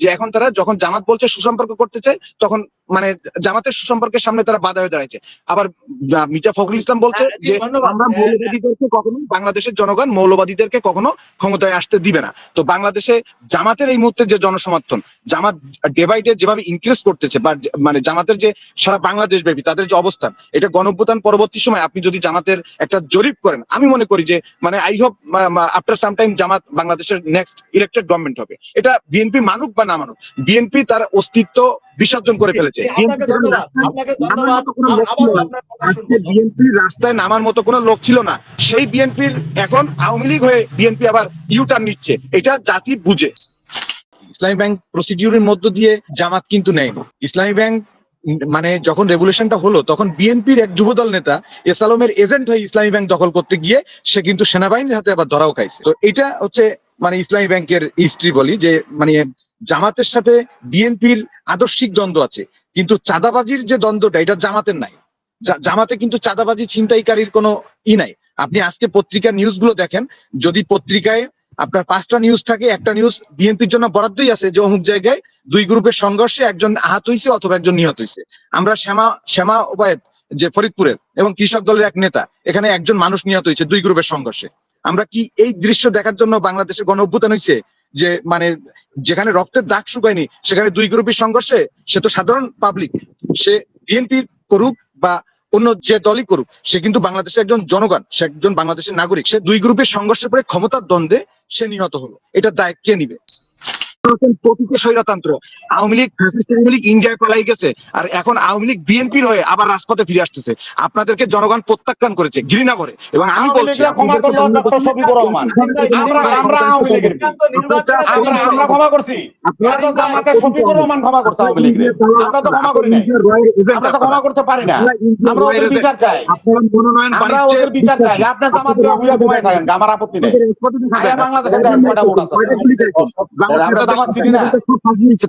যে এখন তারা যখন জামাত বলছে সুসম্পর্ক করতে চায় তখন মানে জামাতের সুসম্পর্কের সামনে তারা বাধা হয়ে দাঁড়াইছে। আবার মির্জা ফখরুল ইসলাম বলছে হ্যাঁ, যে আমরা মৌলবাদীদেরকে কখনো বাংলাদেশের জনগণ মৌলবাদীদেরকে কখনো ক্ষমতায় আসতে দিবে না। তো বাংলাদেশে জামাতের এই মুহূর্তে যে জনসমর্থন জামাত ডে বাই ডে যেভাবে ইনক্রিজ করতেছে বা মানে জামাতের যে সারা বাংলাদেশ ব্যাপী তাদের যে অবস্থান এটা গণঅভ্যুত্থান পরবর্তী সময় আপনি যদি জামাতের একটা জরিপ করেন আমি মনে করি যে মানে I hope after some time Jamaat বাংলাদেশের নেক্সট ইলেক্টেড গভর্নমেন্ট হবে। এটা বিএনপি মানুক বা না মানুক বিএনপি তার অস্তিত্ব বিসর্জন করে ফেলেছে। বিএনপি রাস্তায় নামার মতো কোনো লোক ছিল না। সেই বিএনপির এখন আওয়ামী লীগ হয়ে বিএনপি আবার ইউটার্ন নিচ্ছে। এটা জাতি বুঝে। ইসলামী ব্যাংক প্রসিডিউরের মধ্য দিয়ে জামাত কিন্তু নেয়নি। ইসলামী ব্যাংক মানে যখন রেভলিউশনটা হলো তখন বিএনপির এক যুবদল নেতা এসালমের এজেন্ট হয়ে ইসলামী ব্যাংক দখল করতে গিয়ে সে কিন্তু সেনাবাহিনীর হাতে আবার ধরাও খাইছে। তো এটা হচ্ছে মানে ইসলামী ব্যাংকের হিস্ট্রি বলি যে মানে জামাতের সাথে বিএনপির আদর্শিক দ্বন্দ্ব আছে, কিন্তু চাঁদাবাজির যে দ্বন্দ্বটা, এটা জামাতের নাই। জামাতে কিন্তু চাঁদাবাজি ছিনতাইকারীর কোনো ই নাই। আপনি আজকে পত্রিকার নিউজগুলো দেখেন, যদি পত্রিকায় আপনার পাঁচটা নিউজ থাকে, একটা নিউজ বিএনপির জন্য বরাদ্দই আছে যে অমুক জায়গায় দুই গ্রুপের সংঘর্ষে একজন আহত হয়েছে অথবা একজন নিহত হয়েছে আমরা শ্যামা শ্যামা ওবায়দ যে ফরিদপুরের এবং কৃষক দলের এক নেতা, এখানে একজন মানুষ নিহত হয়েছে দুই গ্রুপের সংঘর্ষে। আমরা কি এই দৃশ্য দেখার জন্য বাংলাদেশের গণ অভ্যুত্থান হয়েছে? যে মানে যেখানে রক্তের দাগ শুকায়নি, সেখানে দুই গ্রুপের সংঘর্ষে, সে তো সাধারণ পাবলিক সে বিএনপি করুক বা অন্য যে দলই করুক, সে কিন্তু বাংলাদেশের একজন জনগণ, সে একজন বাংলাদেশের নাগরিক। সে দুই গ্রুপের সংঘর্ষের পরে ক্ষমতার দ্বন্দ্বে সে নিহত হলো। এটা দায় কে নিবে? প্রতীকে স্বৈরতন্ত্র। আওয়ামী লীগ আওয়ামী লীগ ইন্ডিয়ায় পালাই গেছে আর এখন আওয়ামী লীগ বিএনপির হয়ে আবার রাজপথে ফিরে আসতেছে। আপনাদেরকে জনগণ প্রত্যাখ্যান করেছে ঘৃণা করে এবং আমি বলছি ক্ষমা করল ডক্টর শফিকুর রহমান আমরা আমরা আওয়ামী লীগের কি? সিদ্ধান্ত নির্বাচনের আমরা আমরা ক্ষমা করছি। আমরা তো জামাতের রহমান ক্ষমা করছে আওয়ামী লীগের। আমরা তো ক্ষমা করি নাই আমরা তো ক্ষমা করতে পারি না। আমরা ওদের বিচার চাই। আপনারা মনোনয়ন আমরা ওদের বিচার চাই। আপনার জামাত ঘুরে ঘুমায় থাকেন আমার আপত্তি নেই। আরে বাংলাদেশে জামাত না।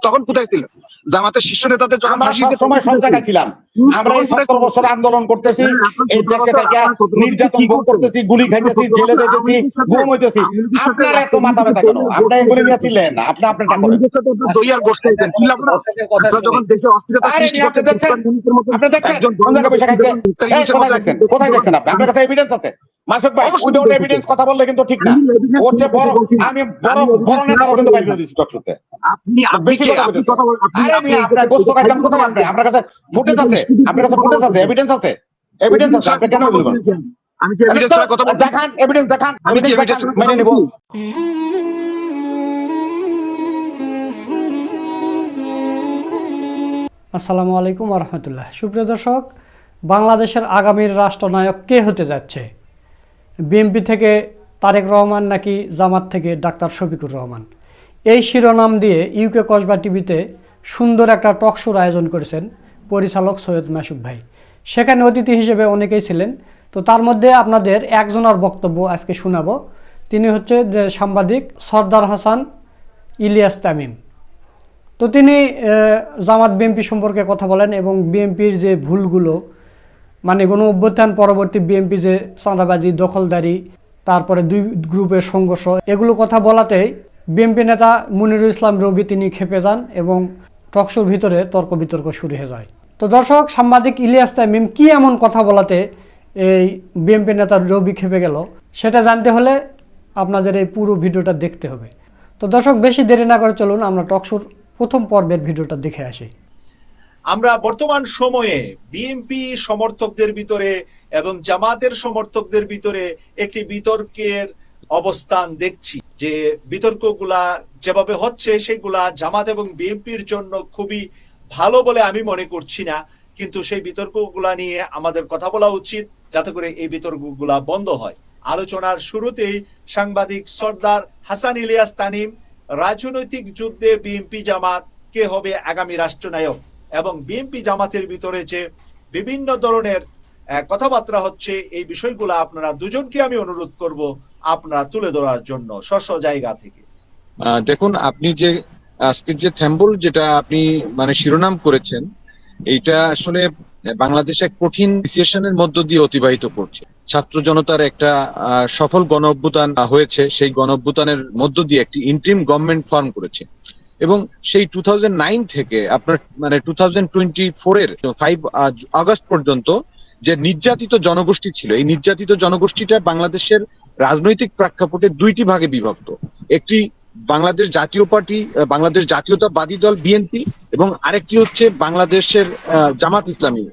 তখন কোথায় ছিল? জামাতের শীর্ষ নেতাদের যখন সময় সব জায়গায় ছিলাম। আমরা এই সত্তর বছর আন্দোলন করতেছি এই দেশে থেকে নির্যাতন ভোগ করতেছি? গুলি খাইতেছি জেলে যেতেছি ঘুম হইতেছি। আপনার এত মাথা ব্যথা কেন আপনি এগুলি নিয়ে ছিলেন আপনি আপনারা দই আর গোষ্ঠ খাইতেন। কি লাভ? যখন দেশে অস্থিরতা সৃষ্টি মতো আপনি দেখছেন একজন কোন জায়গায় বসে খাইছেন ডক্টর এই, ইউনূসের কোথায় দেখছেন? কোথায় দেখছেন আপনি? আপনার কাছে এভিডেন্স আছে? মাসুক ভাই উইদাউট এভিডেন্স কথা বললে কিন্তু ঠিক না। ওর চেয়ে বড় আমি বড় বড় নেতারও কিন্তু কথা বাইরে আপনি আপনি কে? কথা আপনি কথা বল- আপনি- আরে আপনি মিয়া আপনার গোস্ত কাছে ফুটেজ আছে। আপনার কাছে ফুটেজ আছে এভিডেন্স আছে। এভিডেন্স আছে আপনি কেন বলবেন? আমি কি ছাড়া কথা বলছি? দেখান এভিডেন্স দেখান আমি কি ছাড়া মেনে কথা নিব? আসসালামু আলাইকুম রহমতুল্লাহ। সুপ্রিয় দর্শক বাংলাদেশের আগামীর রাষ্ট্রনায়ক কে হতে যাচ্ছে? বিএনপি থেকে তারেক রহমান নাকি জামাত থেকে ডাক্তার শফিকুর রহমান। এই শিরোনাম দিয়ে ইউকে কসবা টিভিতে সুন্দর একটা টক শোর আয়োজন করেছেন পরিচালক সৈয়দ মাসুক ভাই। সেখানে অতিথি হিসেবে অনেকেই ছিলেন। তো তার মধ্যে আপনাদের একজনের বক্তব্য আজকে শোনাবো। তিনি হচ্ছে যে সাংবাদিক সর্দার হাসান ইলিয়াস তামিম। তো তিনি জামাত বিএমপি সম্পর্কে কথা বলেন এবং বিএনপির যে ভুলগুলো মানে কোনো অভ্যুত্থান পরবর্তী বিএনপি যে চাঁদাবাজি, দখলদারি, তারপরে দুই গ্রুপের সংঘর্ষ, এগুলো কথা বলাতেই বিএনপি নেতা মুনিরুল ইসলাম রবি তিনি খেপে যান এবং টকশোর ভিতরে তর্ক বিতর্ক শুরু হয়ে যায়। তো দর্শক, সাংবাদিক ইলিয়াস তামিম কি এমন কথা বলাতে এই বিএনপি নেতা রবি খেপে গেল, সেটা জানতে হলে আপনাদের এই পুরো ভিডিওটা দেখতে হবে। তো দর্শক, বেশি দেরি না করে চলুন, আমরা টকশোর প্রথম পর্বের ভিডিওটা দেখে আসি। আমরা বর্তমান সময়ে বিএনপি সমর্থকদের ভিতরে এবং জামাতের সমর্থকদের ভিতরে একটি বিতর্কের অবস্থান দেখছি, যে বিতর্কগুলা যেভাবে হচ্ছে সেগুলা জামাত এবং বিএনপির জন্য খুবই ভালো বলে আমি মনে করছি না। কিন্তু সেই বিতর্কগুলা নিয়ে আমাদের কথা বলা উচিত, যাতে করে এই বিতর্কগুলা বন্ধ হয়। আলোচনার শুরুতেই সাংবাদিক সর্দার হাসান ইলিয়াস তানিম, রাজনৈতিক যুদ্ধে বিএনপি জামাত কে হবে আগামী রাষ্ট্রনায়ক? এবং বিএনপি জামাতের ভিতরে যে বিভিন্ন ধরনের কথাবার্তা হচ্ছে, এই বিষয়গুলো আপনারা দুজনকে আমি অনুরোধ করব আপনারা তুলে ধরার জন্য স্ব জায়গা থেকে। দেখুন, আপনি যে, আজকের যে থ্যাম্বল যেটা আপনি মানে শিরোনাম করেছেন, এইটা আসলে বাংলাদেশ এক কঠিন সিচুয়েশনের মধ্য দিয়ে অতিবাহিত করছে। ছাত্র জনতার একটা সফল গণ অভ্যুত্থান হয়েছে, সেই গণ অভ্যুত্থানের মধ্য দিয়ে একটি ইন্ট্রিম গভর্নমেন্ট ফর্ম করেছে। এবং সেই টু থেকে আপনার মানে টু থাউজেন্ড টোয়েন্টি ফোরের ফাইভ আগস্ট পর্যন্ত যে নির্যাতিত জনগোষ্ঠী ছিল, এই নির্যাতিত জনগোষ্ঠীটা বাংলাদেশের রাজনৈতিক প্রেক্ষাপটে দুইটি ভাগে বিভক্ত। একটি বাংলাদেশ জাতীয় পার্টি বাংলাদেশ জাতীয়তাবাদী দল বিএনপি এবং আরেকটি হচ্ছে বাংলাদেশের জামাত ইসলামী।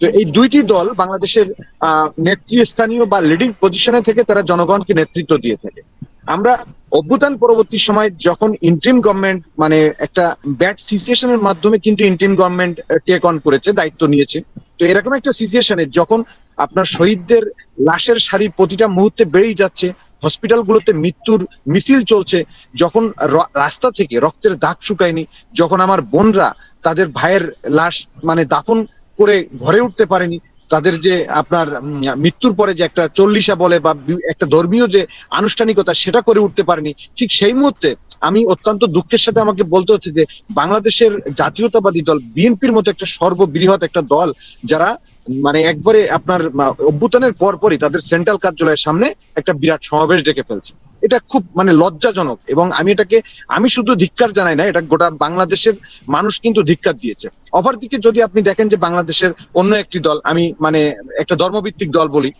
তো এই দুইটি দল বাংলাদেশের নেতৃস্থানীয় বা লিডিং পজিশনে থেকে তারা জনগণকে নেতৃত্ব দিয়ে থাকে। আমরা অভ্যুত্থান পরবর্তী সময় যখন ইন্ট্রিম গভর্নমেন্ট মানে একটা ব্যাড সিচুয়েশনের মাধ্যমে কিন্তু ইন্ট্রিম গভর্নমেন্ট টেক অন করেছে, দায়িত্ব নিয়েছে। তো এরকম একটা সিচুয়েশনে যখন আপনার শহীদদের লাশের সারি প্রতিটা মুহূর্তে বেড়েই যাচ্ছে হসপিটালগুলোতে মৃত্যুর মিছিল চলছে, যখন রাস্তা থেকে রক্তের দাগ শুকায়নি, যখন আমার বোনরা তাদের ভাইয়ের লাশ মানে দাফন করে ঘরে উঠতে পারেনি তাদের যে আপনার মৃত্যুর পরে যে একটা চল্লিশা বলে বা, একটা ধর্মীয় যে আনুষ্ঠানিকতা সেটা করে উঠতে পারেনি, ঠিক সেই মুহূর্তে আমি অত্যন্ত দুঃখের সাথে আমাকে বলতে হচ্ছে যে বাংলাদেশের জাতীয়তাবাদী দল, বিএনপির মতো একটা সর্ববৃহৎ একটা দল যারা মানে একবারে আপনার অভ্যুত্থানের পর পরই তাদের সেন্ট্রাল কার্যালয়ের সামনে একটা বিরাট সমাবেশ ডেকে ফেলছে। এটা খুব মানে লজ্জাজনক এবং আমি এটাকে, আমি শুধু ধিক্কার জানাই না, এটা গোটা বাংলাদেশের মানুষ কিন্তু ধিক্কার দিয়েছে। অপরদিকে যদি আপনি দেখেন যে বাংলাদেশের অন্য একটি দল, আমি মানে একটা ধর্মভিত্তিক দল বলি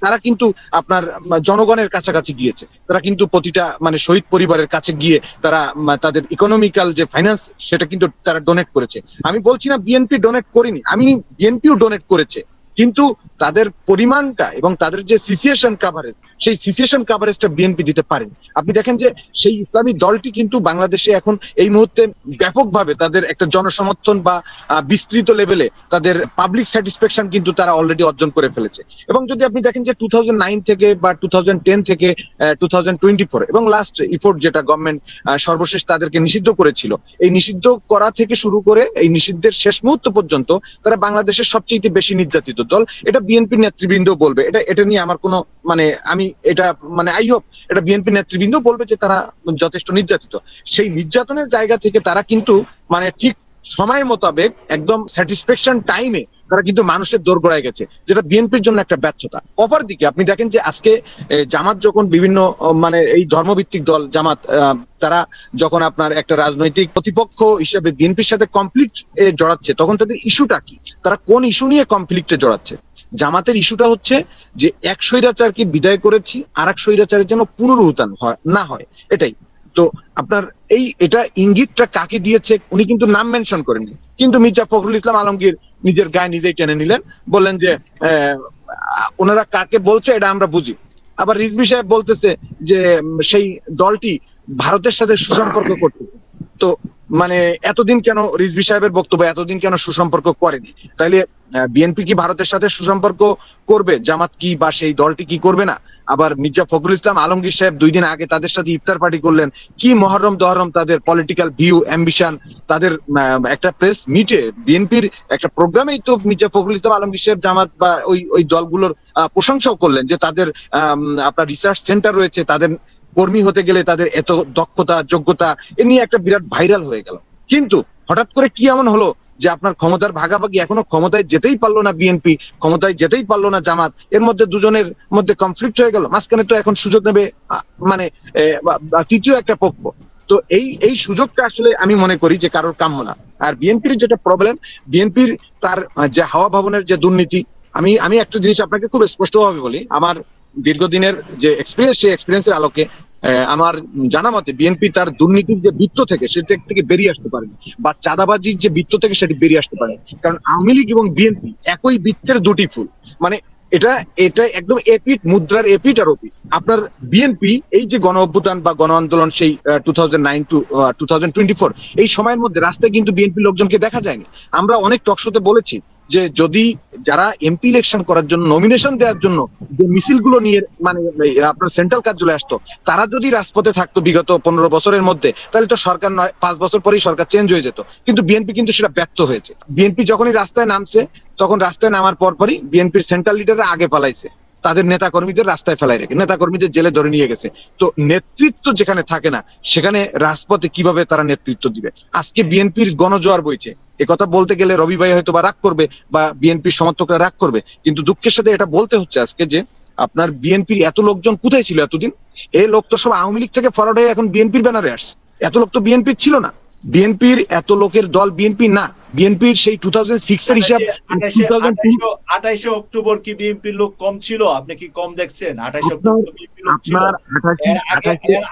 তারা কিন্তু আপনার জনগণের কাছাকাছি গিয়েছে। তারা কিন্তু প্রতিটা মানে শহীদ পরিবারের কাছে গিয়ে তারা তাদের ইকোনমিক্যাল যে ফাইন্যান্স সেটা কিন্তু তারা ডোনেট করেছে। আমি বলছি না বিএনপি ডোনেট করিনি। আমি বিএনপিও ডোনেট করেছে। কিন্তু তাদের পরিমাণটা এবং তাদের যে সিচুয়েশন কাভারেজ সেই সিচুয়েশন কাভারেজটা বিএনপি দিতে পারেনি। আপনি দেখেন যে সেই ইসলামী দলটি কিন্তু বাংলাদেশে এখন এই মুহূর্তে ব্যাপকভাবে তাদের একটা জনসমর্থন বা বিস্তৃত লেভেলে তাদের পাবলিক স্যাটিসফ্যাকশন কিন্তু তারা অলরেডি অর্জন করে ফেলেছে। এবং যদি আপনি দেখেন যে টু থেকে বা টু থেকে টু এবং লাস্ট ইফোর্ট যেটা গভর্নমেন্ট সর্বশেষ তাদেরকে নিষিদ্ধ করেছিল, এই নিষিদ্ধ করা থেকে শুরু করে এই নিষিদ্ধের শেষ মুহূর্ত পর্যন্ত তারা বাংলাদেশের সবচেয়ে বেশি নির্যাতিত। দল, এটা বিএনপি নেতৃবৃন্দ বলবে। এটা এটা নিয়ে আমার কোনো মানে আমি এটা মানে আই হোপ এটা বিএনপি নেতৃবৃন্দ বলবে যে তারা যথেষ্ট নির্যাতিত। সেই নির্যাতনের জায়গা থেকে তারা কিন্তু মানে ঠিক সময় মোতাবেক একদম স্যাটিসফ্যাকশন টাইমে তারা কিন্তু মানুষের দৌড় গড়ায় গেছে, যেটা বিএনপির জন্য একটা ব্যর্থতা। অপর দিকে আপনি দেখেন যে আজকে জামাত যখন বিভিন্ন মানে এই ধর্মভিত্তিক দল, জামাত তারা যখন আপনার একটা রাজনৈতিক প্রতিপক্ষ হিসেবে বিএনপির সাথে কমপ্লিট জড়াচ্ছে, তখন তাদের ইস্যুটা কি? তারা কোন ইস্যু নিয়ে কমপ্লিক্টে জড়াচ্ছে? জামাতের ইস্যুটা হচ্ছে যে এক স্বৈরাচারকে বিদায় করেছি আর এক স্বৈরাচারের যেন পুনরুত্থান হয়, না হয়, এটাই। তো আপনার এই এটা ইঙ্গিতটা কাকে দিয়েছে উনি কিন্তু নাম মেনশন করেননি। কিন্তু মির্জা ফখরুল ইসলাম আলমগীর নিজের গায়ে নিজেই টেনে নিলেন, বললেন যে ওনারা কাকে বলছে এটা আমরা বুঝি। আবার রিজবি সাহেব বলতেছে যে সেই দলটি ভারতের সাথে সুসম্পর্ক করতে। তো মানে এতদিন কেন রিজবি সাহেবের বক্তব্য এতদিন কেন সুসম্পর্ক করেনি? তাইলে বিএনপি কি ভারতের সাথে সুসম্পর্ক করবে? জামাত কি বা সেই দলটি কি করবে না? আবার মির্জা ফখরুল ইসলাম আলমগীর সাহেব দুই দিন আগে তাদের সাথে ইফতার পার্টি করলেন। কি মহরম দহরম তাদের পলিটিক্যাল ভিউ অ্যাম্বিশন তাদের একটা প্রেস মিটে বিএনপির একটা প্রোগ্রামেই তো মির্জা ফখরুল ইসলাম আলমগীর সাহেব, জামাত বা ওই ওই দলগুলোর প্রশংসাও করলেন যে তাদের আপনার রিসার্চ সেন্টার রয়েছে, তাদের কর্মী হতে গেলে তাদের এত দক্ষতা, যোগ্যতা, এ নিয়ে একটা বিরাট ভাইরাল হয়ে গেল। কিন্তু হঠাৎ করে কি এমন হলো? যে আপনার ক্ষমতার ভাগাভাগি এখনও ক্ষমতায় যেতেই পারল না বিএনপি ক্ষমতায় যেতেই পারল না জামাত, এর মধ্যে দুজনের মধ্যে কনফ্লিক্ট হয়ে গেল, মাঝখানে তো এখন সুযোগ নেবে মানে তৃতীয় একটা পক্ষ। তো এই এই সুযোগটা আসলে আমি মনে করি যে কারোর কাম্য না। আর বিএনপির যেটা প্রবলেম বিএনপির তার যে হাওয়া ভবনের যে দুর্নীতি, আমি আমি একটা জিনিস আপনাকে খুব স্পষ্টভাবে বলি, আমার দীর্ঘদিনের যে এক্সপিরিয়েন্স সেই এক্সপিরিয়েন্সের আলোকে আমার জানা মতে বিএনপি তার দুর্নীতির যে বৃত্ত থেকে সেটা থেকে বেরিয়ে আসতে পারেনি বা চাঁদাবাজির যে বৃত্ত থেকে সেটি বেরিয়ে আসতে পারে কারণ আওয়ামী লীগ এবং বিএনপি একই বৃত্তের দুটি ফুল। মানে এটা এটা একদম এপিট মুদ্রার এপিট আর ওপিট আপনার বিএনপি এই যে গণ অভ্যুত্থান বা গণ আন্দোলন সেই two thousand nine to two thousand twenty four এই সময়ের মধ্যে রাস্তায় কিন্তু বিএনপি লোকজনকে দেখা যায়নি। আমরা অনেক টকশোতে বলেছি যে যদি যারা এমপি ইলেকশন করার জন্য নমিনেশন দেওয়ার জন্য যে মিছিলগুলো নিয়ে মানে আপনার সেন্ট্রাল কার্যালয়ে আসতো, তারা যদি রাজপথে থাকতো বিগত পনেরো বছরের মধ্যে, তাহলে তো সরকার নয়, পাঁচ বছর পরেই সরকার চেঞ্জ হয়ে যেত। কিন্তু বিএনপি কিন্তু সেটা ব্যর্থ হয়েছে। বিএনপি যখনই রাস্তায় নামছে, তখন রাস্তায় নামার পর পরই বিএনপির সেন্ট্রাল লিডাররা আগে পালাইছে। তাদের নেতা কর্মীদের রাস্তায় ফেলাই রেখে নেতা কর্মীদের জেলে ধরে নিয়ে গেছে। তো নেতৃত্ব যেখানে থাকে না, সেখানে রাজপথে কীভাবে তারা নেতৃত্ব দিবে? আজকে বিএনপির গণজোয়ার বইছে। এ কথা বলতে গেলে রবি ভাই হয়তো বা রাগ করবে বা বিএনপির সমর্থকরা রাগ করবে, কিন্তু দুঃখের সাথে এটা বলতে হচ্ছে আজকে যে, আপনার বিএনপির এত লোকজন কোথায় ছিল এতদিন? এই লোক তো সব আওয়ামী লীগ থেকে ফরওয়ার্ড হয়ে এখন বিএনপির ব্যানারে আসছে। এত লোক তো বিএনপির ছিল না। বিএনপির এত লোকের দল বিএনপি না। বিএনপির সেই টু থাউজেন্ড সিক্স এর হিসাব আঠাশে 2002 আঠাশে অক্টোবর কি বিএনপির লোক কম ছিল? আপনি কি কম দেখছেন? আপনার- অক্টোবর বিএনপির লোক ছিল?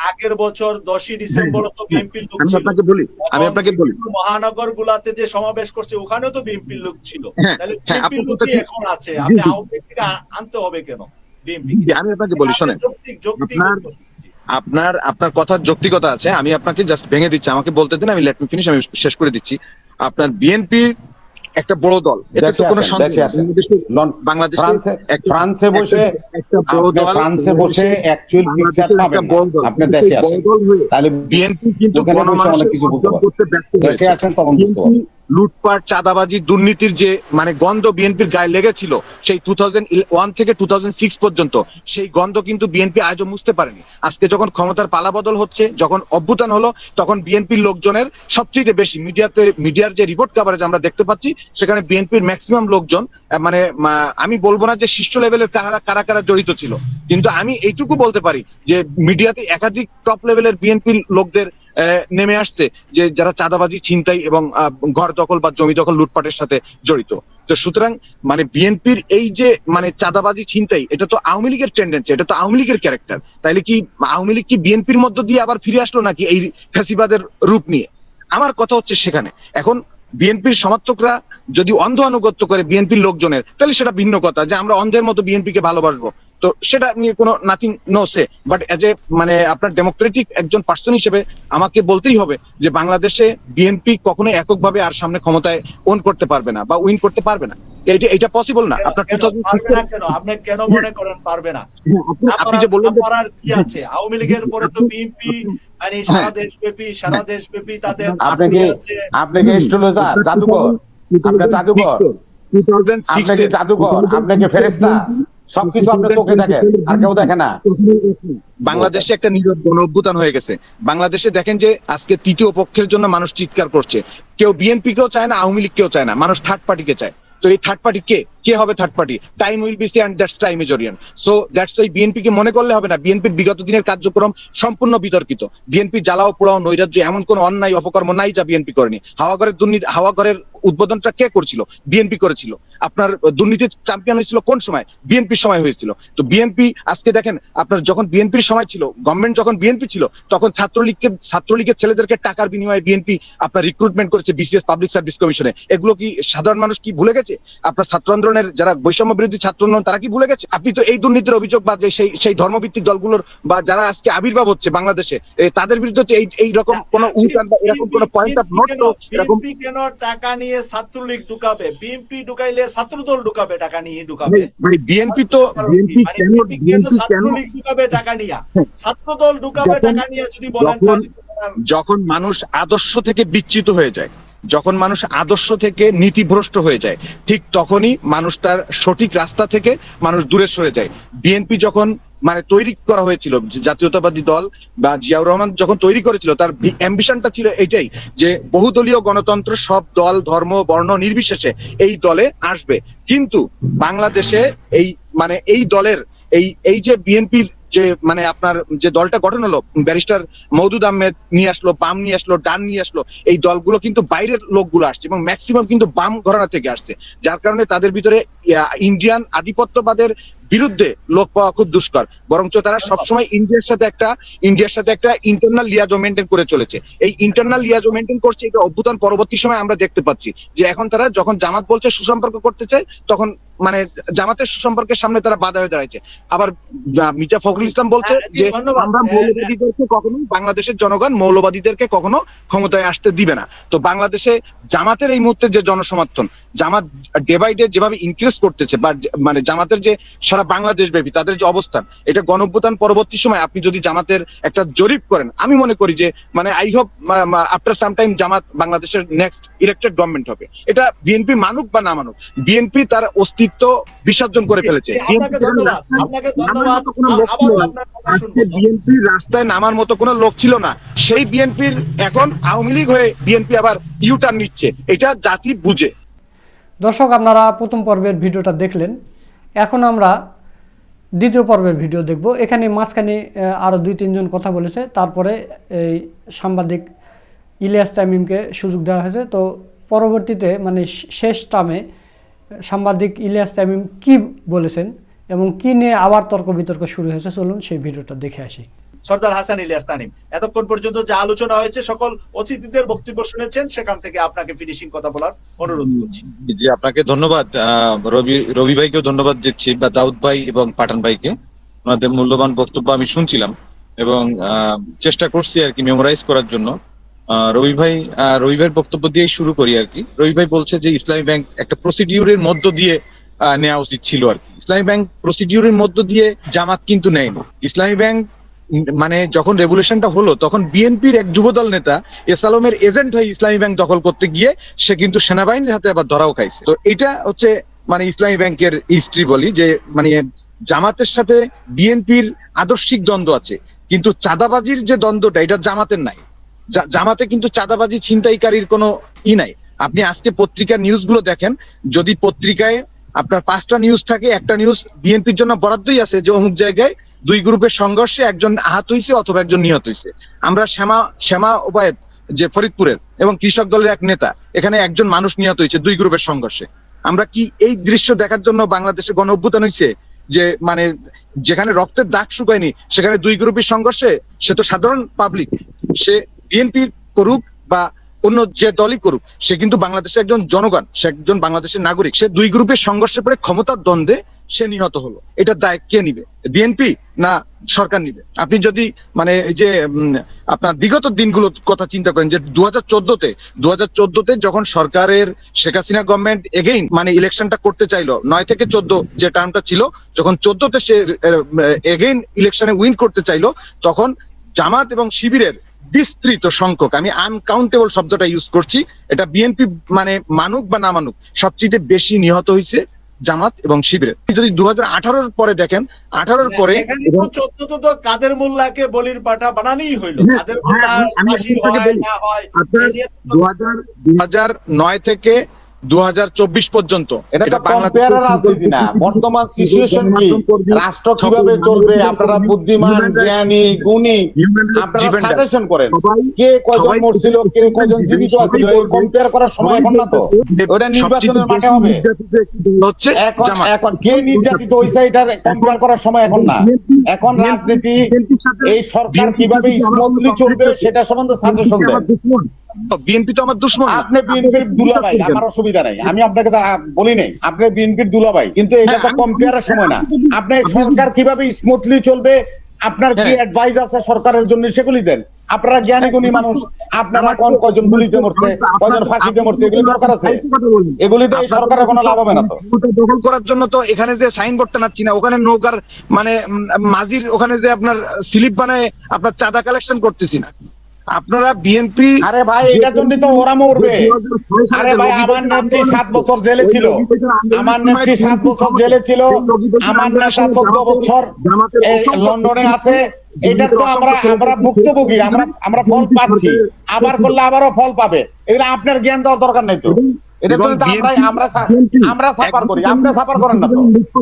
আগের বছর দশই ডিসেম্বর তো বিএনপির লোক ছিল। আপনাকে বলি আমি আপনাকে বলি। মহানগর গুলাতে যে সমাবেশ করছে ওখানেও তো বিএনপির লোক ছিল। হ্যাঁ, তাহলে হ্যাঁ, বিএনপির লোক এখন আছে। আপনি। আওয়ামী লীগ আনতে হবে কেন বিএনপি আমি আপনাকে বলি শোনেন। যৌক্তিক আপনার আপনার কথার যৌক্তিকতা আছে। আমি আপনাকে জাস্ট ভেঙে দিচ্ছি। আমাকে বলতে দিন আমি লেট মি ফিনিশ আমি শেষ করে দিচ্ছি। আপনার বিএনপি একটা বড় দল। এটা তো কোনো। বাংলাদেশে- ফ্রান্সে বসে একটা- বড় দল। ফ্রান্সে বসে অ্যাকচুয়াল পিকচার পাবেন। আপনি দেশে আসেন। তাহলে বিএনপি কিন্তু অনেক কিছু বলতে করতে ব্যর্থ দেশে আসেন তখন বুঝতে পারবেন। লুটপাট চাঁদাবাজি দুর্নীতির যে মানে গন্ধ বিএনপির গায়ে লেগেছিল সেই টু ওয়ান থেকে টু পর্যন্ত সেই গন্ধ কিন্তু বিএনপি আজও মুছতে পারেনি। আজকে যখন ক্ষমতার পালাবদল হচ্ছে যখন অভ্যুত্থান হলো তখন বিএনপির লোকজনের সবচেয়ে বেশি মিডিয়াতে মিডিয়ার যে রিপোর্ট কাভারেজ আমরা দেখতে পাচ্ছি সেখানে বিএনপির ম্যাক্সিমাম লোকজন মানে আমি বলব না যে শীর্ষ লেভেলের কারা কারা কারা জড়িত ছিল। কিন্তু আমি এইটুকু বলতে পারি যে মিডিয়াতে একাধিক টপ লেভেলের বিএনপির লোকদের নেমে আসছে যে যারা চাঁদাবাজি, ছিনতাই এবং ঘর দখল বা জমি দখল লুটপাটের সাথে জড়িত। তো সুতরাং মানে বিএনপির এই যে মানে চাঁদাবাজি, ছিনতাই, এটা তো আওয়ামী লীগের টেন্ডেন্সি এটা তো আওয়ামী লীগের ক্যারেক্টার তাইলে কি আওয়ামী লীগ কি বিএনপির মধ্য দিয়ে আবার ফিরে আসলো নাকি এই ফ্যাসিবাদের রূপ নিয়ে? আমার কথা হচ্ছে সেখানে। এখন বিএনপির সমর্থকরা যদি অন্ধ আনুগত্য করে বিএনপির লোকজনের তাহলে সেটা ভিন্ন কথা যে আমরা অন্ধের মতো বিএনপিকে ভালোবাসবো। তো সেটা নিয়ে কোনো nothing no say but as a মানে আপনার ডেমোক্রেটিক একজন পার্সন হিসেবে আমাকে বলতেই হবে যে বাংলাদেশে বিএনপি কখনো এককভাবে আর সামনে ক্ষমতায় ওন করতে পারবে না বা উইন করতে পারবে না। এটা এটা পসিবল না। আপনার আপনি কেন মনে করেন পারবে না? আপনি যে বললেন কি আছে? আওয়ামী লীগের পরে তো বিএনপি মানে সারা দেশব্যাপী সারা দেশব্যাপী তাদের আপনি আত্মীয় কি আছে আপনি কি স্ট্রোলজার জাদুকর। আপনি কি আপনি কি ফেরেস্তা সবকিছু আপনার চোখে দেখেন আর কেউ দেখে না। বাংলাদেশে একটা নীরব গণ অভ্যুত্থান হয়ে গেছে। বাংলাদেশে দেখেন যে আজকে তৃতীয় পক্ষের জন্য মানুষ চিৎকার করছে। কেউ বিএনপি কেও চায় না আওয়ামী লীগ কেও চায় না। মানুষ থার্ড পার্টিকে চায়। তো এই থার্ড পার্টি কে? কে হবে third party time will be see and that's time মেজরিয়ান so that's ওই বিএনপি কে মনে করলে হবে না বিএনপির বিগত দিনের কার্যক্রম সম্পূর্ণ বিতর্কিত বিএনপি জ্বালাও পোড়াও নৈরাজ্য এমন কোন অন্যায় অপকর্ম নাই যা বিএনপি করেনি হাওয়া ঘরের দুর্নীতি হাওয়া ঘরের উদ্বোধনটা কে করছিল বিএনপি করেছিল আপনার দুর্নীতির চ্যাম্পিয়ন হয়েছিল কোন সময় বিএনপির সময় হয়েছিল তো বিএনপি আজকে দেখেন আপনার যখন বিএনপির সময় ছিল গভর্নমেন্ট যখন বিএনপি ছিল তখন ছাত্রলীগকে ছাত্রলীগের ছেলেদেরকে টাকার বিনিময়ে বিএনপি আপনার রিক্রুটমেন্ট করেছে বিসিএস পাবলিক সার্ভিস কমিশনে এগুলো কি সাধারণ মানুষ কি ভুলে গেছে আপনার ছাত্র আন্দোলনের যারা বৈষম্য বিরোধী ছাত্র আন্দোলন তারা কি ভুলে গেছে? আপনি তো এই দুর্নীতির অভিযোগ বা যে সেই সেই ধর্মভিত্তিক দলগুলোর বা যারা আজকে আবির্ভাব হচ্ছে বাংলাদেশে তাদের বিরুদ্ধে তো এই এই রকম কোন বা এরকম কোন পয়েন্ট অফ নোট তো এরকম কেন টাকা নিয়ে ছাত্রলীগ ঢুকাবে? বিএনপি ঢুকাইলে ছাত্রদল ঢুকাবে টাকা নিয়ে ঢুকাবে। মানে বিএনপি তো বিএনপি মানে কেন বিএনপি কেন বিএনপি কেন ঢুকাবে টাকা নিয়ে? ছাত্রদল ঢুকাবে টাকা নিয়ে যদি বলেন যখন মানুষ আদর্শ থেকে বিচ্যুত হয়ে যায় যখন মানুষ আদর্শ থেকে নীতিভ্রষ্ট হয়ে যায়, ঠিক তখনই মানুষ তার সঠিক রাস্তা থেকে মানুষ দূরে সরে যায়। বিএনপি যখন মানে তৈরি করা হয়েছিল জাতীয়তাবাদী দল বা জিয়াউর রহমান যখন তৈরি করেছিল, তার অ্যাম্বিশনটা ছিল এটাই যে বহুদলীয় গণতন্ত্র সব দল, ধর্ম, বর্ণ নির্বিশেষে এই দলে আসবে। কিন্তু বাংলাদেশে এই মানে এই দলের, এই এই যে বিএনপির যে মানে আপনার যে দলটা গঠন হলো, ব্যারিস্টার মৌদুদ আহমেদ নিয়ে আসলো, বাম নিয়ে আসলো, ডান নিয়ে আসলো, এই দলগুলো কিন্তু বাইরের লোকগুলো আসছে এবং ম্যাক্সিমাম কিন্তু বাম ঘরানা থেকে আসছে। যার কারণে তাদের ভিতরে ইন্ডিয়ান আধিপত্যবাদের বিরুদ্ধে লোক পাওয়া খুব দুষ্কর। বরঞ্চ তারা সবসময় ইন্ডিয়ার সাথে একটা ইন্ডিয়ার সাথে একটা ইন্টারনাল লিয়াজো মেনটেন করে চলেছে। এই ইন্টারনাল লিয়াজো মেনটেন করছে এটা অভ্যুত্থান পরবর্তী সময় আমরা দেখতে পাচ্ছি। যে এখন তারা যখন জামাত বলছে সুসম্পর্ক করতে চায়, তখন মানে জামাতের সুসম্পর্কের সামনে তারা বাধা হয়ে দাঁড়াইছে। আবার মির্জা ফখরুল ইসলাম বলছে হ্যাঁ, যে আমরা হ্যাঁ, মৌলবাদীদেরকে কখনো বাংলাদেশের জনগণ মৌলবাদীদেরকে কখনো ক্ষমতায় আসতে দিবে না। তো বাংলাদেশে জামাতের এই মুহূর্তে যে জনসমর্থন জামাত ডে বাই ডে যেভাবে ইনক্রিজ করতেছে বা মানে জামাতের যে সারা বাংলাদেশ ব্যাপী তাদের যে অবস্থান এটা গণঅভ্যুত্থান পরবর্তী সময় আপনি যদি জামাতের একটা জরিপ করেন আমি মনে করি যে মানে I hope after some time Jamaat বাংলাদেশের নেক্সট ইলেক্টেড গভর্নমেন্ট হবে। এটা বিএনপি মানুক বা না মানুক বিএনপি তার অস্তিত্ব বিসর্জন করে ফেলেছে। জি, আপনাকে ধন্যবাদ আপনাকে ধন্যবাদ। আবারও আপনার কথা শুনব। বিএনপির রাস্তায় নামার মতো কোনো লোক ছিল না। সেই বিএনপির এখন আওয়ামী লীগ হয়ে বিএনপি আবার ইউটার্ন নিচ্ছে। এটা জাতি বুঝে। দর্শক আপনারা প্রথম পর্বের ভিডিওটা দেখলেন। এখন আমরা দ্বিতীয় পর্বের ভিডিও দেখব। এখানে মাঝখানে আহ, আরও দুই তিনজন কথা বলেছে। তারপরে এই সাংবাদিক ইলিয়াস তামিমকে সুযোগ দেওয়া হয়েছে। তো পরবর্তীতে মানে শেষ টামে সাংবাদিক ইলিয়াস তামিম কি বলেছেন এবং কি নিয়ে আবার তর্ক বিতর্ক শুরু হয়েছে? চলুন সেই ভিডিওটা দেখে আসি। সর্দার হাসান ইলিয়াস তানিম এতক্ষণ পর্যন্ত যে আলোচনা হয়েছে সকল অতিথিদের বক্তব্য শুনেছেন সেখান থেকে আপনাকে ফিনিশিং কথা বলার অনুরোধ করছি। জি আপনাকে ধন্যবাদ। আহ, রবি রবি ভাইকেও ধন্যবাদ দিচ্ছি বা দাউদ ভাই এবং পাঠান ভাইকে। ওনাদের মূল্যবান বক্তব্য আমি শুনছিলাম এবং আহ, চেষ্টা করছি আর কি মেমোরাইজ করার জন্য। রবি ভাই রবি ভাইয়ের বক্তব্য দিয়েই শুরু করি আর কি। রবি ভাই বলছে যে ইসলামী ব্যাংক একটা প্রসিডিউরের মধ্য দিয়ে নেওয়া উচিত ছিল আর কি। ইসলামী ব্যাংক প্রসিডিউরের মধ্য দিয়ে জামাত কিন্তু নেয়নি। ইসলামী ব্যাংক মানে যখন রেগুলেশনটা হলো, তখন বিএনপির এক যুবদল নেতা এস আলমের এজেন্ট হয়ে ইসলামী ব্যাংক দখল করতে গিয়ে সে কিন্তু সেনাবাহিনীর হাতে আবার ধরাও খাইছে। তো এটা হচ্ছে মানে ইসলামী ব্যাংকের হিস্ট্রি বলি যে মানে জামাতের সাথে বিএনপির আদর্শিক দ্বন্দ্ব আছে। কিন্তু চাঁদাবাজির যে দ্বন্দ্বটা, এটা জামাতের নাই। জামাতে কিন্তু চাঁদাবাজি ছিনতাইকারীর কোনো ই নাই। আপনি আজকে পত্রিকার নিউজগুলো দেখেন, যদি পত্রিকায় আপনার পাঁচটা নিউজ থাকে, একটা নিউজ বিএনপির জন্য বরাদ্দই আছে যে অমুক জায়গায় দুই গ্রুপের সংঘর্ষে একজন আহত হয়েছে অথবা একজন নিহত হয়েছে আমরা শ্যামা শ্যামা ওবায়দ যে ফরিদপুরের এবং কৃষক দলের এক নেতা, এখানে একজন মানুষ নিহত হয়েছে দুই গ্রুপের সংঘর্ষে। আমরা কি এই দৃশ্য দেখার জন্য বাংলাদেশে গণ অভ্যুত্থান হয়েছে যে মানে যেখানে রক্তের দাগ শুকায়নি, সেখানে দুই গ্রুপের সংঘর্ষে সে তো সাধারণ পাবলিক সে বিএনপি করুক বা অন্য যে দলই করুক, সে কিন্তু বাংলাদেশের একজন জনগণ, সে একজন বাংলাদেশের নাগরিক। সে দুই গ্রুপের সংঘর্ষে পড়ে ক্ষমতার দ্বন্দ্বে সে নিহত হলো। এটার দায় কে নিবে? বিএনপি না সরকার নিবে? আপনি যদি মানে যে আপনার বিগত দিনগুলোর কথা চিন্তা করেন যে দু হাজার চোদ্দতে দু হাজার চোদ্দতে যখন সরকারের শেখ হাসিনা গভর্নমেন্ট এগেইন মানে ইলেকশনটা করতে চাইলো, নয় থেকে চোদ্দ যে টার্মটা ছিল, যখন চোদ্দতে সে এগেইন ইলেকশনে উইন করতে চাইলো, তখন জামাত এবং শিবিরের বিস্তৃত সংখ্যক। আমি আনকাউন্টেবল শব্দটা ইউজ করছি। এটা বিএনপি মানে মানুক বা না মানুক সবচেয়ে বেশি নিহত হয়েছে জামাত এবং শিবিরের। যদি দু হাজার পরে দেখেন আঠারোর পরে চোদ্দ তো কাদের মোল্লাকে বলির পাঠা বানানোই হইল। দু হাজার নয় থেকে দু হাজার চব্বিশ পর্যন্ত। এটা কম্পেয়ারের রাজনীতি না। বর্তমান সিচুয়েশন কি? রাষ্ট্র কীভাবে চলবে? আপনারা বুদ্ধিমান জ্ঞানী গুণী আপনারা সাজেশন করেন। কে কয়জন মরছিল কে কয়জন জীবিত আছিল এই কম্পেয়ার করার সময় এখন না তো। ওটা নির্বাচনের মাঠে হবে। হচ্ছে এখন কে নির্যাতিত হয়েছে এটা কম্পেয়ার করার সময় এখন না। এখন রাজনীতি এই সরকার কীভাবে স্মুথলি চলবে সেটা সম্বন্ধে সাজেশন দেন। বিএনপি তো আমার দুশ্মন আপনি বিএনপির দুলাভাই। আমার অসুবিধা নাই। আমি আপনাকে বলি নাই। আপনি বিএনপির দুলাভাই কিন্তু এটা তো হ্যাঁ, কম্পেয়ারের সময় না। আপনি সরকার কীভাবে স্মুথলি চলবে? আপনার কি হ্যাঁ। অ্যাডভাইস আছে সরকারের জন্য? সেগুলি দেন। আপনারা জ্ঞানী গুণী মানুষ। আপনারা কোন কয়জন গুলিতে মরছে কয়জন ফাঁসিতে মরছে এগুলি দরকার আছে। এগুলি তো এই সরকারের কোনো লাভ হবে না তো। দখল করার জন্য তো এখানে যে সাইনবোর্ড টানাচ্ছি না ওখানে নৌকার মানে মাঝির ওখানে যে আপনার স্লিপ বানায় আপনার চাঁদা কালেকশন করতেছি না। আপনারা বিএনপি আরে ভাই এটার জন্য তো ওরা মরবে আরে ভাই আমার নেত্রী সাত বছর জেলে ছিল। আমার নেত্রী সাত বছর জেলে ছিল। আমার নেতা চোদ্দ বছর। লন্ডনে আছে। এটা তো আমরা আমরা ভুক্তভোগী আমরা আমরা ফল পাচ্ছি। আবার করলে আবারও ফল পাবে। এগুলো আপনার জ্ঞান দেওয়ার দরকার নেই তো। এটার জন্য তো আমরা আমরা সা- আমরা সাফার করি আপনি সাফার করেন না তো।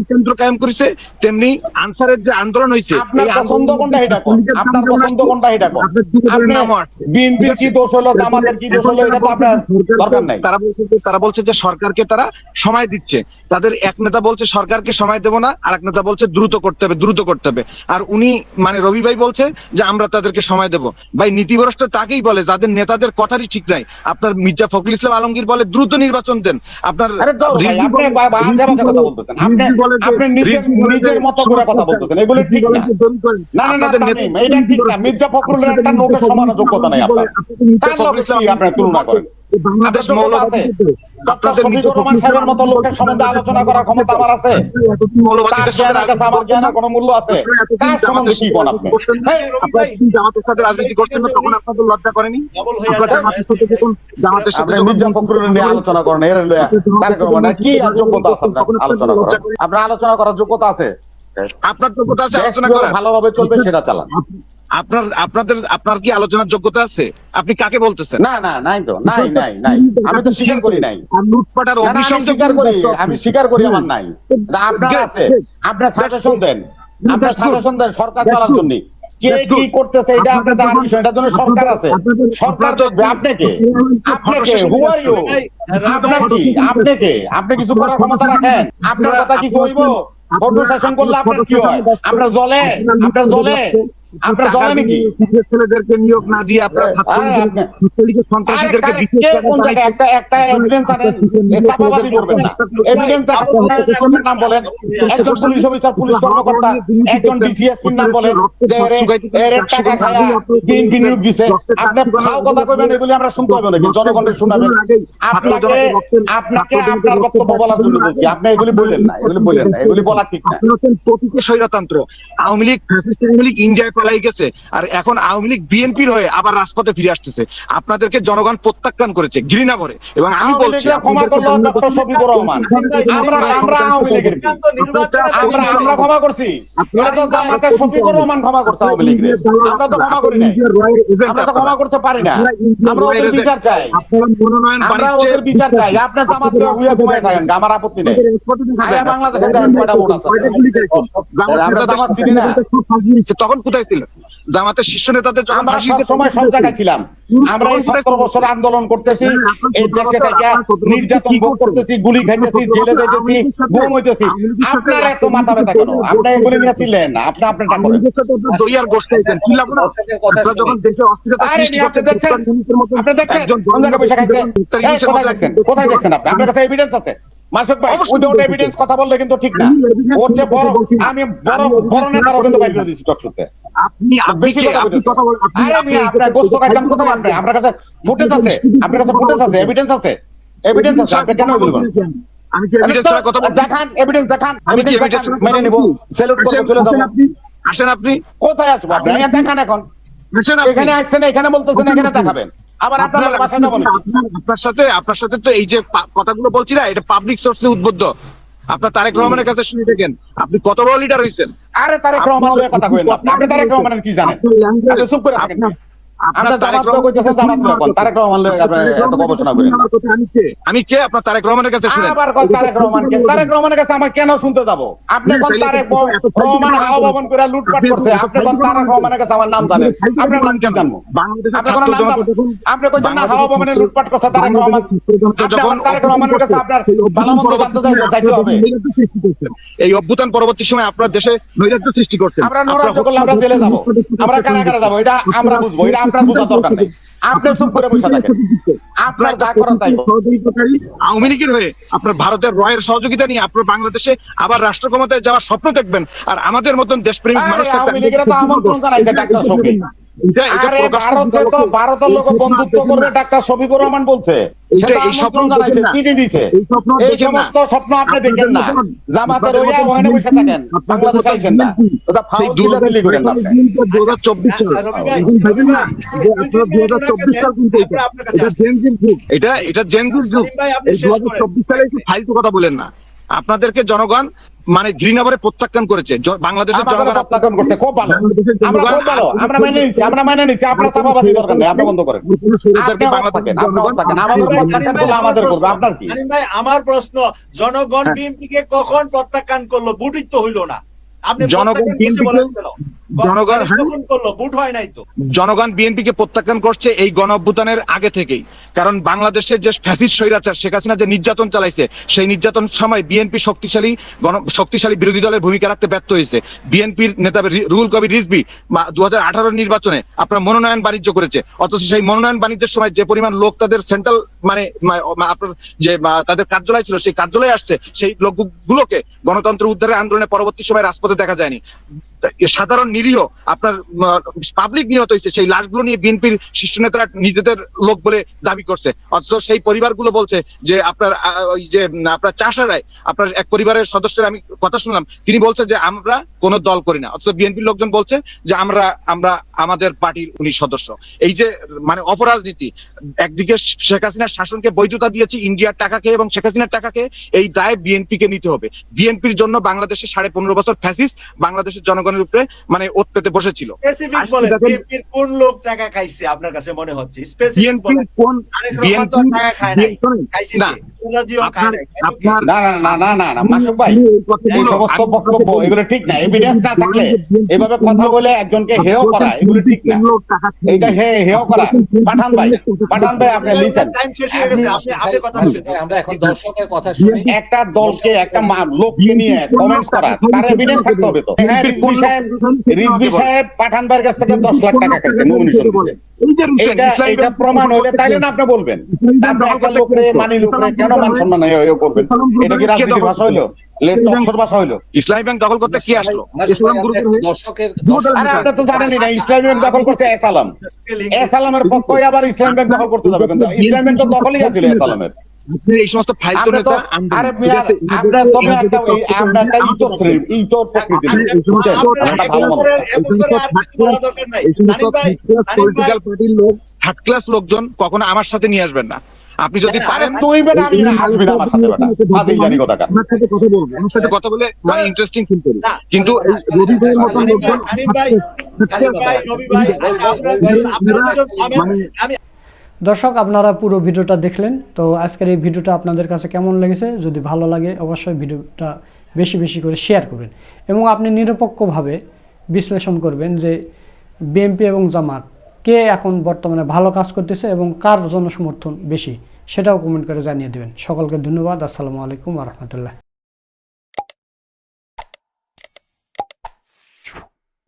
কেন্দ্র কায়েম করেছে তেমনি আনসারের যে আন্দোলন হয়েছে আপনার পছন্দ কোনটা এটা আপনার পছন্দ কোনটা এটা কোন? আপনার দুটো আপনি নামও আছে। বিএনপির কি দোষ হলো জামাতের কি দোষ হলো এটা তো আপনার দরকার নাই। তারা বলছে যে তারা বলছে যে সরকারকে তারা সময় দিচ্ছে। তাদের এক নেতা বলছে সরকারকে সময় দেবো না। আর এক নেতা বলছে দ্রুত করতে হবে দ্রুত করতে হবে। আর উনি মানে রবি ভাই বলছে যে আমরা তাদেরকে সময় দেবো। ভাই নীতিভ্রষ্ট তাকেই বলে যাদের নেতাদের কথারই ঠিক নাই। আপনার মির্জা ফখরুল ইসলাম আলমগীর বলে দ্রুত নির্বাচন দেন। আপনার নিজের মতো করে কথা বলতেছেন। এগুলো ঠিক না। না না এটা ঠিক না। মির্জা ফখরুলের একটা নোটের সমান যোগ্যতা নাই তার আপনার তুলনা করেন। বাংলাদেশ আপনার যোগ্যতা আছে? শফিকুর রহমান সাহেবের মতো লোকের সম্বন্ধে আলোচনা করার ক্ষমতা আমার আছে। তার জ্ঞানের কাছে আমার জ্ঞানের কোনো মূল্য আছে? কার সম্বন্ধে কি কোন আপনি? রবি ভাই, জামাতের সাথে রাজনীতি করছেন না তখন আপনাদের লজ্জা করেনি? ডবল আপনারা যাবে। জামাতের সাথে যখন জামাতের সাথে মির্জা ফখরুলের নিয়ে আলোচনা করেন এর লইয়া তারেক রহমানের কি যোগ্যতা আছে আপনার আলোচনা করার? আপনার আলোচনা করার যোগ্যতা আছে? আপনার যোগ্যতা আছে আলোচনা করার ভালোভাবে চলবে সেটা চালান। আপনার আপনাদের আপনার কি আলোচনার যোগ্যতা আছে? আপনি কাকে বলতেছেন? না না নাই তো নাই নাই নাই। আমি তো স্বীকার করি নাই। আর লুটপাট আর না, না, আমি অগ্নিসংযোগ স্বীকার করি আমি স্বীকার করি আমার নাই। আপনার আছে। আপনার সাজেশন দেন। আপনার সাজেশন দেন সরকার চালার জন্য। কে কি করতেছে এটা আপনার দেখার বিষয় এটার জন্য সরকার আছে। সরকার দেখবে আপনাকে। আপনাকে হু আর ইউ আপনার কি? আপনাকে আপনি কিছু করার ক্ষমতা রাখেন? আপনার কথা কিছু হইব? ফটো সেশন করলে আপনার কি হয়? আপনার জলে আপনার জলে আপনার জলে নাকি ছেলেদেরকে নিয়োগ না দিয়ে আপনার আপনি- সন্ত্রাসীদেরকে কার- বিশেষ কে করে কোন জায়গায়? একটা একটা এভিডেন্স আনেন। চাপাবাজি করবেন না। এভিডেন্স নাম বলেন। একজন পুলিশ অফিসার পুলিশ কর্মকর্তা একজন ডিসিএসপির নাম বলেন। যে এরে- এরে টাকা খায়া বিএনপি নিয়োগ দিছে। আপনি খাও কথা কইবেন এগুলি আমরা শুনতে হবে নাকি জনগণের শোনাবেন আপনাকে আপনাকে আপনার বক্তব্য বলার জন্য বলছি। আপনি এগুলি বললেন না এগুলি বললেন না এগুলি বলা ঠিক না। প্রতীকী স্বৈরতন্ত্র আওয়ামী লীগ ফ্যাসিস্ট আওয়ামী লীগ ইন্ডিয়ায় পালাই গেছে। আর এখন আওয়ামী লীগ বিএনপির হয়ে আবার রাজপথে ফিরে আসতেছে। আপনাদেরকে জনগণ প্রত্যাখ্যান করেছে ঘৃণা ভরে। এবং আমি বলছি ক্ষমা করল ডক্টর শফিকুর রহমান আমরা আমরা আওয়ামী লীগের আমরা আমরা ক্ষমা করছি। এটা তো জামাতের শফিকুর রহমান ক্ষমা করছে আওয়ামী লীগের। আমরা তো ক্ষমা করি নাই। আমরা তো ক্ষমা করতে পারি না। আমরা ওদের বিচার চাই। মনোনয়ন আমরা ওদের বিচার চাই। আপনি জামাত হুইয়া ঘুমায় থাকেন আমার আপত্তি নেই। বাংলাদেশে কয়টা ভোট আছে? আমরা জামাত চিনি না। তখন কোথায় ছিল। জামাতের শীর্ষ নেতাদের আমরা সব সময় সব জায়গায় ছিলাম। আমরা এই সতেরো বছর আন্দোলন করতেছি এই দেশে থেকে নির্যাতন ভোগ করতেছি গুলি খাইতেছি জেলে যাইতেছি ঘুম হইতেছি। আপনার এত মাথা ব্যথা কেন? আপনি এগুলি নিয়ে ছিলেন আপনি আপনার দই আর গোষ্ঠ খাইতেন, কি লাভ? যখন দেশে অস্থিরতা সৃষ্টি করতেন, দেখছেন? আপনি দেখছেন কোন জায়গায় বসে খাইছেন? কোথায় দেখছেন আপনি? আপনার কাছে এভিডেন্স আছে? মাসুক ভাই উইদাউট এভিডেন্স কথা বললে কিন্তু ঠিক না। ওর চেয়ে বড় আমি বড় বড় evidence নেতারও কিন্তু বাইরে দিয়েছি টক শুনতে আপনি আপনি কথা আপনি কথা বল আপনি আরে আপনার গোস্ত আপনার কাছে ফুটেজ আছে। আপনার কাছে ফুটেজ আছে এভিডেন্স আছে। এভিডেন্স আছে আপনি কেন বলবেন? আমি কি? এভিডেন্স ছাড়া কথা বলছি। দেখান এভিডেন্স দেখান আমি কি? এভিডেন্স মেনে কথা নিব। সেলুট করে চলে যাব। আপনি আসেন আপনি। কোথায় আসব আপনি? দেখান এখন। এখানে আসছেন এখানে বলতেছেন এখানে দেখাবেন। আবার আপনার সাথে আপনার সাথে তো এই যে কথাগুলো বলছি না এটা পাবলিক সোর্সে উদ্বুদ্ধ। আপনার তারেক রহমানের কাছে শুনে দেখেন আপনি কত বড় লিডার হয়েছেন। আরে তারেক রহমান কথা কইেন। আপনি তারেক রহমানের কি জানেন? চুপ করে থাকেন। আমি কে? আপনার তারেক রহমানের কাছে আবার তারেক রহমানকে? তারেক রহমানের কাছে আমার কেন শুনতে যাব? আপনি কোন তারেক রহমান হাওয়া ভবন করে লুটপাট করছে আপনি কোন তারেক রহমানের কাছে আমার নাম জানেন? আপনার নাম কি জানব? আপনি কোন ছাত্র নাম জনতা জানেন? যখন আপনি কইছেন না হাওয়া ভবনে লুটপাট করছে তারেক রহমান? আপনি তারেক রহমানের কাছে আপনার ভালো জানতে চাইতে- চাইতে হবে। এই অভ্যুত্থান পরবর্তী সময় আপনার দেশে নৈরাজ্য সৃষ্টি করছেন আমরা নৈরাজ্য করলে আমরা জেলে যাব। আমরা কারাগারে যাব। এটা আমরা বুঝব। এটা আপনার বোঝার দরকার নেই। আপনি চুপ করে বসে থাকেন। আপনার যা করার তাই আওয়ামী লীগের হয়ে আপনার ভারতের রয়ের সহযোগিতা নিয়ে আপনার বাংলাদেশে আবার রাষ্ট্র ক্ষমতায় যাওয়ার স্বপ্ন দেখবেন। আর আমাদের মতন দেশপ্রেমিক মানুষ আওয়ামী লীগের তো আমন্ত্রণ জানাইছে ডাক্তার শফিক। এটা এটা আরে প্রকাশ ভারতে তো ভারতের লোক বন্ধুত্ব করবে ডাক্তার শফিকুর রহমান বলছে। এই স্বপ্ন জানাইছে চিঠি দিছে। এই স্বপ্ন এই দেখেন না। সমস্ত স্বপ্ন আপনি দেখেন না। জামাতের আপনাদের ওখানে বসে থাকেন। বাংলাদেশে মতন না। ওটা ফাউল দু দিলি করেন না আপনি। দু হাজার চব্বিশ সাল রবি ভাই, এখন ভেবেন না? যে রবি আপনার দু হাজার চব্বিশ সাল কিন্তু এটা। আপনার কাছে এটা জেনজির যুগ। এটা এটা সালে ফালতু কথা বলেন না। আপনাদেরকে জনগণ মানে ঘৃণাভরে প্রত্যাখ্যান করেছে। বাংলাদেশের জনগণ প্রত্যাখ্যান করছে খুব ভালো। আমরা খুব ভালো আমরা মেনে নিচ্ছি আমরা মেনে নিচ্ছি আপনার চাপাবাজি দরকার নেই আপনি বন্ধ করেন। কোনো স্বৈরাচারকে আপনি বাংলাদেশের আমার প্রশ্ন- আপনার কি? আনিম ভাই আমার প্রশ্ন জনগণ বিএনপি বিএনপিকে কখন প্রত্যাখ্যান করল? বুটিত তো হইল না। আপনি জনগণ বিএনপিকে? জনগণ হ্যাঁ। হয় নাই তো। জনগণ বিএনপিকে প্রত্যাখ্যান করছে এই গণ আগে থেকেই। কারণ বাংলাদেশের যে ফ্যাসিস্ট স্বৈরাচার শেখ হাসিনা যে নির্যাতন চালাইছে সেই নির্যাতন সময় বিএনপি শক্তিশালী গণ শক্তিশালী বিরোধী দলের ভূমিকা রাখতে ব্যর্থ হয়েছে। বিএনপির নেতা রুহুল কবির রিজবি দু হাজার আঠারো নির্বাচনে আপনার মনোনয়ন বাণিজ্য করেছে। অথচ সেই মনোনয়ন বাণিজ্যের সময় যে পরিমাণ লোক তাদের সেন্ট্রাল মানে আপনার যে তাদের কার্যালয় ছিল সেই কার্যালয়ে আসছে সেই লোকগুলোকে গণতন্ত্র উদ্ধারের আন্দোলনের পরবর্তী সময় রাজপথে দেখা যায়নি। সাধারণ নিরীহ, আপনার পাবলিক নিহত হয়েছে, সেই লাশগুলো নিয়ে বিএনপির শীর্ষ নেতারা নিজেদের লোক বলে দাবি করছে। অথচ সেই পরিবারগুলো বলছে যে আপনার ওই যে আপনার চাষারায় আপনার এক পরিবারের সদস্যের আমি কথা শুনলাম, তিনি বলছে যে আমরা কোনো দল করি না। অথচ বিএনপির লোকজন বলছে যে আমরা আমরা আমাদের পার্টির উনি সদস্য। এই যে মানে অপরাজনীতি, একদিকে শেখ হাসিনার শাসনকে বৈধতা দিয়েছে ইন্ডিয়ার টাকাকে এবং শেখ হাসিনার টাকাকে, এই দায় বিএনপি কে নিতে হবে। বিএনপির জন্য বাংলাদেশে সাড়ে পনেরো বছর ফ্যাসিস্ট বাংলাদেশের জনগণের উপরে মানে ওত পেতে বসেছিল কোন লোক টাকা খাইছে আপনার কাছে মনে হচ্ছে? কোন টাকা খায় খাইছে না কে? রাজাজিও খায় নাই। আপনার না না না না না না মাসুক ভাই এই সমস্ত বক্তব্য এগুলো ঠিক না এভিডেন্স না থাকলে এভাবে কথা বলে একজনকে হেয় করা এগুলো ঠিক না। এইটা হে হেয় করা। পাঠান ভাই পাঠান ভাই আপনি লিসেন টাইম শেষ হয়ে গেছে আপনি আপনি কথা বলেন। আমরা এখন দর্শকের কথা শুনি। একটা দলকে একটা লোককে নিয়ে কমেন্টস করা তার এভিডেন্স থাকতে হবে তো। হ্যাঁ রিজভি সাহেব রিজভি সাহেব পাঠান ভাইয়ের কাছ থেকে দশ লাখ টাকা খাইছে নমিনেশন এটা এটা প্রমাণ হইলে তাইলে না আপনি বলবেন। আপনি একটা লোকরে মানি লোকরে কেন মান সম্মান এ করবেন। এটা কি রাজনীতির ভাষা হইল? ভাষা হইল? ইসলামী ব্যাংক দখল করতে কি আসলো? ইসলাম গ্রুপের দর্শকের আরে আপনি তো জানেনই না ইসলামী ব্যাংক দখল করছে এসালাম এসালামের পক্ষ আবার ইসলাম ব্যাংক দখল করতে যাবে কিন্তু ইসলাম ব্যাংক তো দখলই আছিল এসালামের এই সমস্ত নেতা আরে একটা একটা ইতর শ্রেণি ইতর প্রকৃতির। পলিটিক্যাল পার্টির লোক থার্ড ক্লাস লোকজন কখনো আমার সাথে নিয়ে আসবেন না। আপনি যদি পারেন তুই বেটা আমি না আসবি না আমার সাথে বেটা ফাজিল জানি কথা কার আপনার সাথে কথা বলব আমার সাথে কথা বলে মানে ইন্টারেস্টিং ফিল করি কিন্তু এই রবি ভাইয়ের মতন আনিম ভাই, লোকজন ভাই, ভাই, রবি ভাই, আচ্ছা। মানে আমি দর্শক আপনারা পুরো ভিডিওটা দেখলেন তো আজকের এই ভিডিওটা আপনাদের কাছে কেমন লেগেছে যদি ভালো লাগে অবশ্যই ভিডিওটা বেশি বেশি করে শেয়ার করবেন এবং আপনি নিরপেক্ষভাবে বিশ্লেষণ করবেন যে বিএনপি এবং জামাত কে এখন বর্তমানে ভালো কাজ করতেছে এবং কার জনসমর্থন বেশি, সেটাও কমেন্ট করে জানিয়ে দেবেন। সকলকে ধন্যবাদ। আসসালামু আলাইকুম রহমতুল্লাহ।